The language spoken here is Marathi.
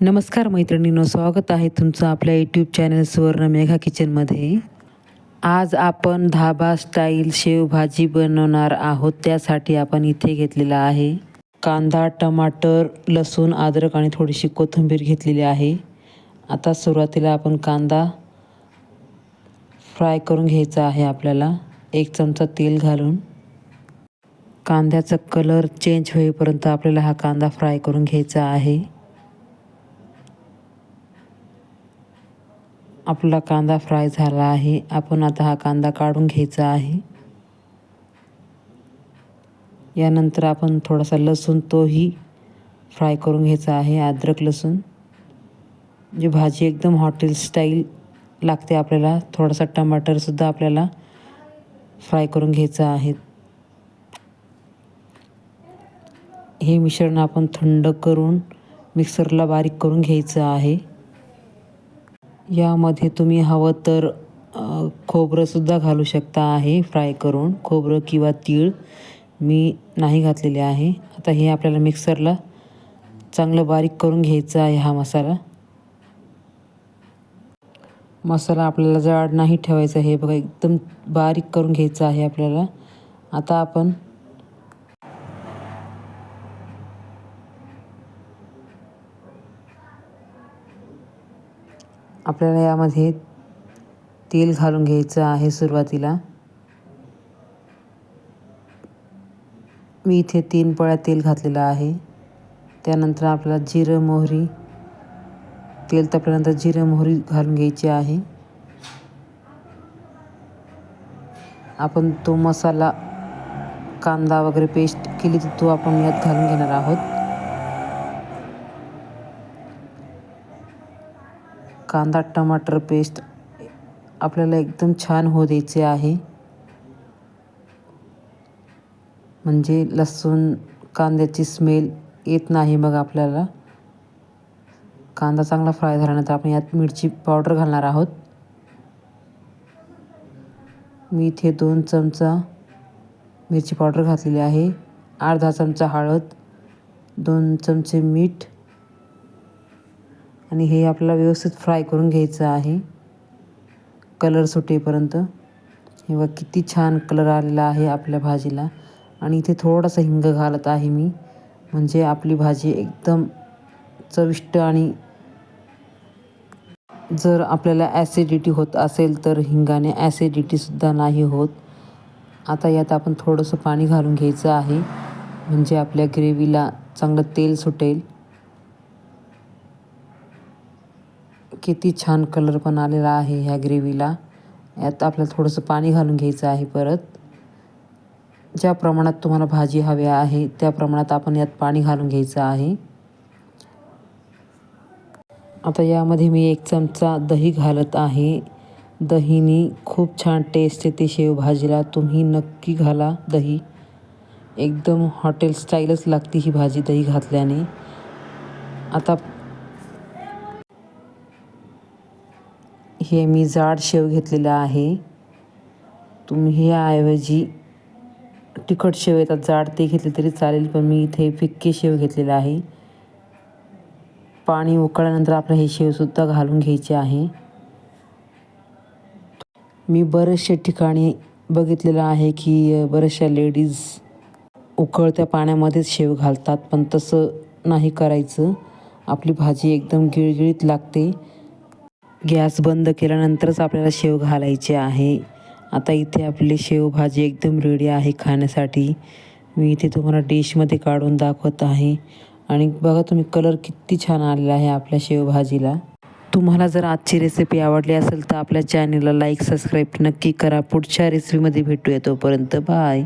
नमस्कार मैत्रिणींनो स्वागत आहे तुमचं आपल्या यूट्यूब चॅनल सुवर्ण मेघा किचनमध्ये आज आपण धाबा स्टाईल शेवभाजी बनवणार आहोत त्यासाठी आपण इथे घेतलेला आहे कांदा टमाटर लसूण अद्रक आणि थोडीशी कोथिंबीर घेतलेली आहे. आता सुरुवातीला आपण कांदा फ्राय करून घ्यायचा आहे आपल्याला. एक चमचा तेल घालून. कांद्याचा कलर चेंज होईपर्यंत आपल्याला हा कांदा फ्राय करून घ्यायचा आहे. आपला कांदा फ्राय झाला आहे. आपण आता हा कांदा काढून घ्यायचा आहे. यानंतर आपण थोडासा लसूण तोही फ्राय करून घ्यायचा आहे अद्रक लसूण. जी भाजी एकदम हॉटेल स्टाईल लागते आपल्याला थोडासा टमाटरसुद्धा आपल्याला फ्राय करून घ्यायचं आहे. हे मिश्रण आपण थंड करून मिक्सरला बारीक करून घ्यायचं आहे. यामध्ये तुम्ही हवं तर खोबरंसुद्धा घालू शकता आहे फ्राय करून. खोबरं किंवा तीळ मी नाही घातलेले आहे. आता हे आपल्याला मिक्सरला चांगलं बारीक करून घ्यायचं आहे हा मसाला. मसाला आपल्याला जाड नाही ठेवायचा हे बघा एकदम बारीक करून घ्यायचं आहे आपल्याला. आता आपण आपल्याला यामध्ये तेल घालून घ्यायचं आहे सुरुवातीला. मी इथे तीन पळ्या तेल घातलेलं आहे. त्यानंतर आपल्याला जिरं मोहरी तेल तापल्यानंतर जिरं मोहरी घालून घ्यायची आहे. आपण तो मसाला कांदा वगैरे पेस्ट केली तर तो आपण यात घालून घेणार आहोत. कांदा टमाटर पेस्ट आपल्याला एकदम छान होऊ द्यायचे आहे. म्हणजे लसूण कांद्याची स्मेल येत नाही मग आपल्याला. कांदा चांगला फ्राय झाल्यानंतर आपण यात मिरची पावडर घालणार आहोत. मी इथे दोन चमचा मिरची पावडर घातलेली आहे. अर्धा चमचा हळद दोन चमचे मीठ आणि हे आपल्याला व्यवस्थित फ्राय करून घ्यायचं आहे. कलर सुटेपर्यंत. हे बघ किती छान कलर आलेला आहे आपल्या भाजीला. आणि इथे थोडासा हिंग घालत आहे मी. म्हणजे आपली भाजी एकदम चविष्ट आणि जर आपल्याला ॲसिडिटी होत असेल तर हिंगाने ॲसिडिटीसुद्धा नाही होत. आता यात आपण थोडंसं पाणी घालून घ्यायचं आहे. म्हणजे आपल्या ग्रेव्हीला चांगलं तेल सुटेल. किती छान कलर पण आलेला आहे ह्या ग्रेव्हीला यात आपल्याला थोडंसं पाणी घालून घ्यायचं आहे परत. ज्या प्रमाणात तुम्हाला भाजी हवी आहे त्या प्रमाणात आपण यात पाणी घालून घ्यायचं आहे. आता यामध्ये मी एक चमचा दही घालत आहे. दहीनी खूप छान टेस्ट येते शेवभाजीला. तुम्ही नक्की घाला दही. एकदम हॉटेल स्टाईलच लागते ही भाजी दही घातल्याने. आता हे मी जाड शेव घेतलेला आहे. तुम्ही ह्याऐवजी तिखट शेव येतात जाड ते घेतले तरी चालेल पण मी इथे फिक्के शेव घेतलेला आहे. पाणी उकळल्यानंतर आपलं हे शेवसुद्धा घालून घ्यायचे आहे. मी बरेचशे ठिकाणी बघितलेलं आहे की बऱ्याचशा लेडीज उकळत्या पाण्यामध्येच शेव घालतात पण तसं नाही करायचं. आपली भाजी एकदम गिळगिळीत लागते. गॅस बंद केल्यानंतरच आपल्याला शेव घालायचे आहे. आता इथे आपली शेवभाजी एकदम रेडी आहे खाण्यासाठी. मी इथे तुम्हाला डिशमध्ये काढून दाखवत आहे. आणि बघा तुम्ही कलर किती छान आलेला आहे आपल्या शेवभाजीला तुम्हाला जर आजची रेसिपी आवडली असेल तर आपल्या चॅनलला लाईक सबस्क्राईब नक्की करा. पुढच्या रेसिपीमध्ये भेटूया तोपर्यंत बाय